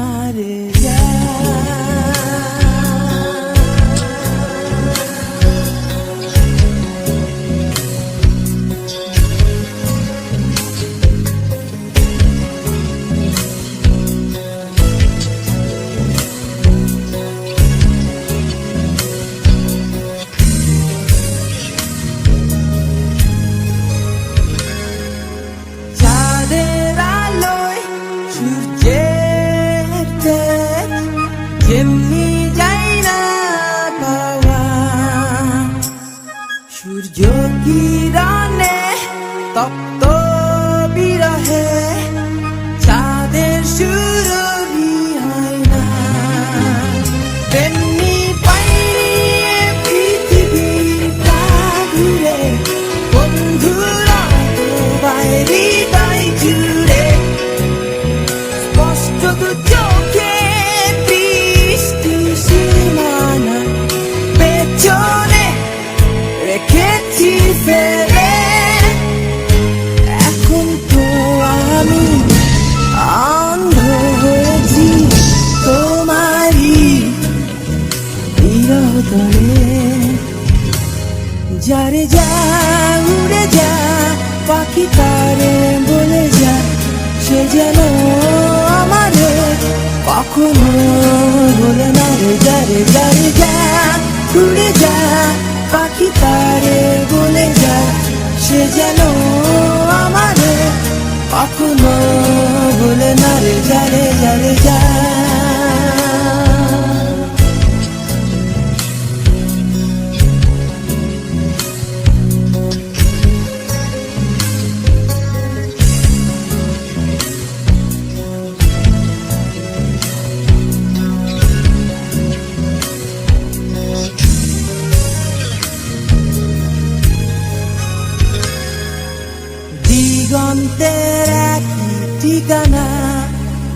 yeah. Yo quiero এখন তো আমি অন্ধ হয়েছি। তোমারই বিরোধনে যারে যা উড়ে যা, পাখি তারে বলে যা, সে যেন আমারে কখনো বলে না রে। যারে যারে যা উড়ে যা, পাখি তারে দিগন্তের এক ঠিকানা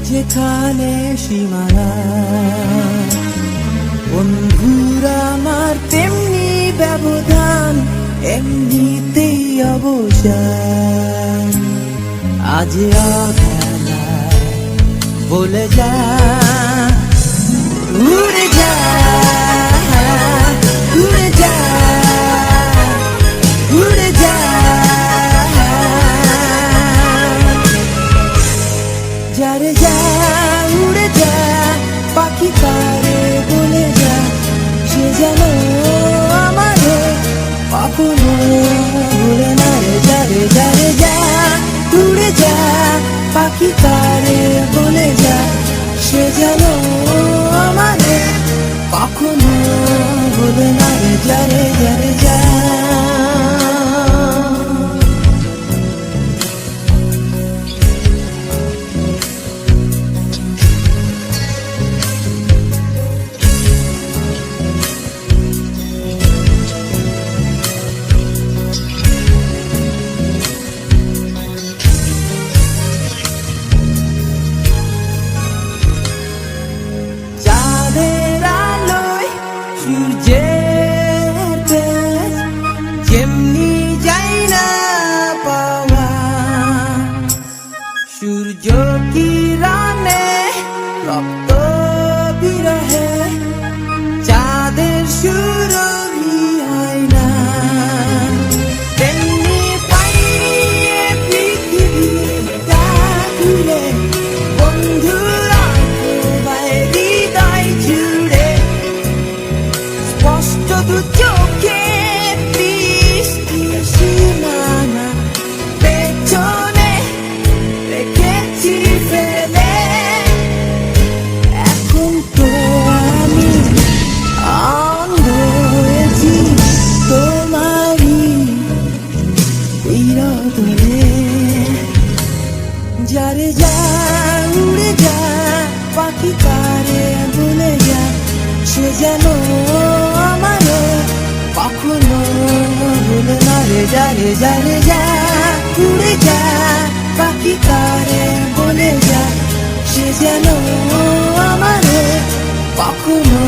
যেখানে সীমানা। বন্ধুর আমার তেমনি ব্যবধান এমনিতেই অবসান। আজ বলে যা যারে যা, উড়ে যা, পাখি পারে বলে যা, সে যেন আমারে কখনো ভুলে না রে। যারে যারে যা, উড়ে যা, পাখি তারে give me জানে যারে যা উড়ে যা পাখি কারে বলে যা সে যেন আমারে কখনো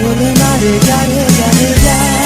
বলে না রে যারে